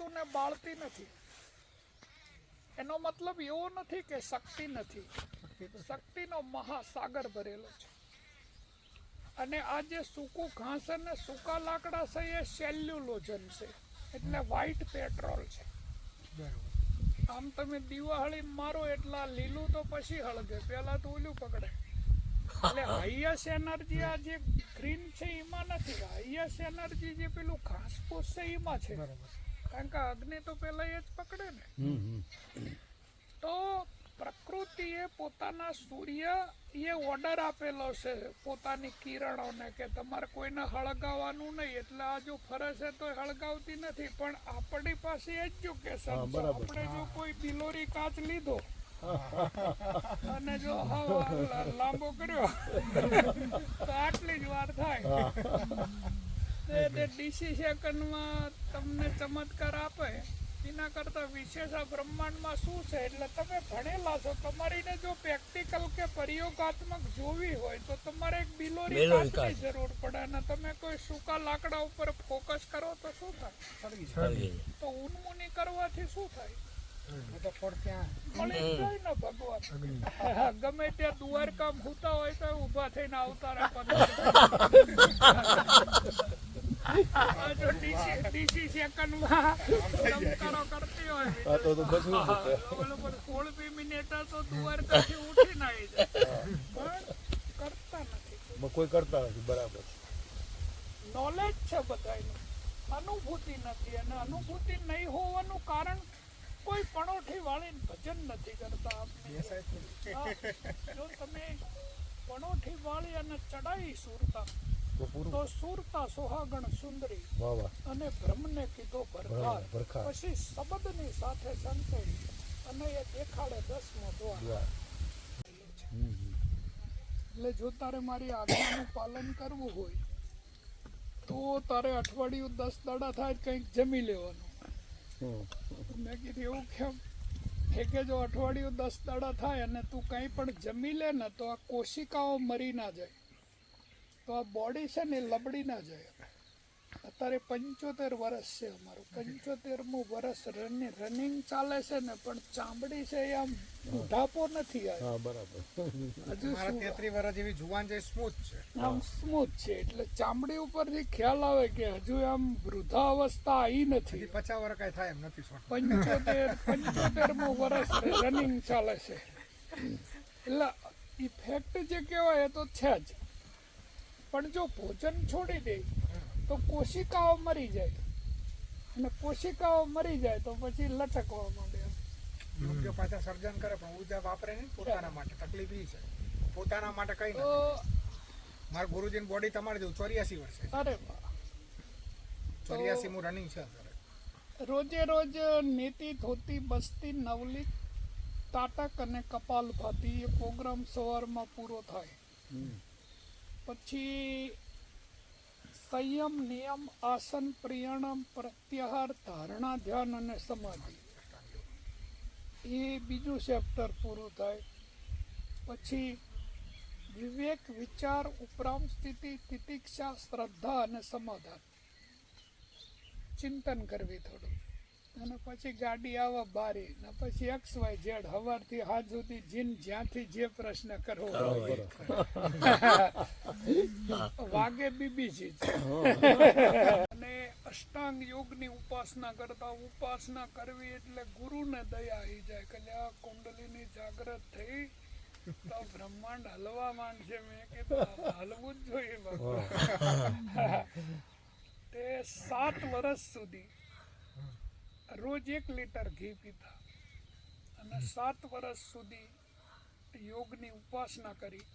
વસ્તુને બાળતી નથી. એનો મતલબ એવો નથી કે શક્તિ નથી. શક્તિનો મહાસાગર ભરેલો છે. અને આ જે સૂકું ઘાસ અને સૂકા લાકડા છે એ સેલ્યુલોજન છે. એટલે વ્હાઈટ પેટ્રોલ છે. આમ તમે દિવાળી મારો એટલા લીલું તો પછી હળગે. પેલા તો ઓલું પકડે. એટલે હાઈએસ્ટ એનર્જી આ જે ગ્રીન છે એમાં નથી. હાઈએસ્ટ એનર્જી જે પેલું ઘાસ છે એમાં છે. કારણ કે અગ્નિ તો પેલા એ જ પકડે ને. તો પ્રકૃતિએ પોતાના સૂર્ય એ ઓર્ડર આપેલો છે પોતાની કિરણોને કે તમારે કોઈને હળગાવવાનું નહીં. એટલે આ જો ફરે છે તો હળગાવતી નથી. પણ આપણી પાસે એજ્યુકેશન છે. આપણે જો કોઈ બિલોરી કાચ લીધો અને જો હવા લાંબો કર્યો તો આટલી જ વાર થાય. તે તે ડીસી સેકન્ડમાં તમને ચમત્કાર આપે. એના કરતા વિશેષ આ બ્રહ્માંડમાં શું છે? એટલે તમે ભણેલા છો. તમારીને જો પ્રેક્ટિકલ કે પ્રયોગાત્મક જોવી હોય તો તમારે એક બિલોરી કાચની જરૂર પડે. અને તમે કોઈ સૂકા લાકડા ઉપર ફોકસ કરો તો શું થાય? તો ઉનમુની કરવાથી શું થાય? તો ત્યાં. દુવાર કામ હોતા ગમે હોય તો ઊભા થઈને આવતા રહે કોઈ કરતા નથી બરાબર. નોલેજ છે બધાયનું. અનુભૂતિ નથી અને અનુભૂતિ નહીં હોવાનું કારણ કોઈ પણોઠી વાળીને ભજન નથી કરતા આપણે જો તમે પણોઠી વાળી અને ચડાઈ સુરતા તો પૂરું તો સુરતા સોહાગણ સુંદરી વાહ વાહ. અને બ્રહ્મને કીધો ભરખાર. પછી શબ્દની સાથે સંતેડી અને એ દેખાડે દસમો દ્વાર. એટલે જો તારે મારી આજ્ઞાનું પાલન કરવું હોય તો તારે અઠવાડિયું દસ દાડા થાય કંઈક જમી લેવાનું. મેં કીધું એવું કેમ? એ કે જો અઠવાડિયું દસ દાડા થાય અને તું કંઈ પણ જમી લે ને તો આ કોશિકાઓ મરી ના જાય. તો આ બોડી છે ને એ લબડી ના જાય. અત્યારે પંચોતેર વર્ષ છે અમારું. પંચોતેરમું વર્ષ રનિંગ રનિંગ ચાલે છે ને પણ ચામડી છે એ આમ ઢાપો નથી આવ્યો હા બરાબર. હજુ તેત્રી વર્ષ જેવી જુવાન છે સ્મૂથ છે. આમ સ્મૂથ છે એટલે ચામડી ઉપરથી ખ્યાલ આવે કે હજુ આમ વૃદ્ધાવસ્થા આવી નથી. પચાસ વર્ષ કઈ થાય એમ નથી પંચોતેર પંચોતેરમું વર્ષ રનિંગ ચાલે છે. એટલે ઇફેક્ટ જે કહેવાય એ તો છે જ. પણ જો ભોજન છોડી દે તો કોશિકાઓ મરી જાય. અને કોશિકાઓ મરી જાય તો પછી લટકવા માંડે યોગ્ય પાછા સર્જન કરે પણ ઊર્જા વાપરે નહીં પોતાના માટે. તકલીફ છે. પોતાના માટે કઈ તો નથી. મારા ગુરુજીની બોડી તમારી જેવું ચોર્યાસી વર્ષે. અરે ચોર્યાસી હું રનિંગ છે અત્યારે. રોજે રોજ નીતિ ધોતી બસ્તી નવલી તાટક અને કપાલ ભાતી એ પ્રોગ્રામ સવારમાં પૂરો થાય. પછી સંયમ, નિયમ, આસન, પ્રિયણમ, પ્રત્યાહાર, ધારણા, ધ્યાન અને સમાધિ. એ બીજું ચેપ્ટર પૂરું થાય. પછી વિવેક, વિચાર, ઉપરાંત સ્થિતિ, તિતિક્ષા, શ્રદ્ધા અને સમાધાન. ચિંતન કરવી થોડું અને પછી ગાડી આવે બારી ને પછી એક્સ વાય ઝેડ હવારથી હાથ સુધી જીન જ્યાંથી જે પ્રશ્ન કરવો વાગે બીબીજી છે. અને અષ્ટાંગ યોગની ઉપાસના કરતા ઉપાસના કરવી એટલે ગુરુને દયા આવી જાય કે આ કુંડલીની જાગ્રત થઈ તો બ્રહ્માંડ હલવા માંડશે. મેં કીધું હલવું જ જોઈએ તે સાત વર્ષ સુધી રોજ એક લીટર ઘી પીતા અને સાત વર્ષ સુધી યોગની ઉપાસના કરી.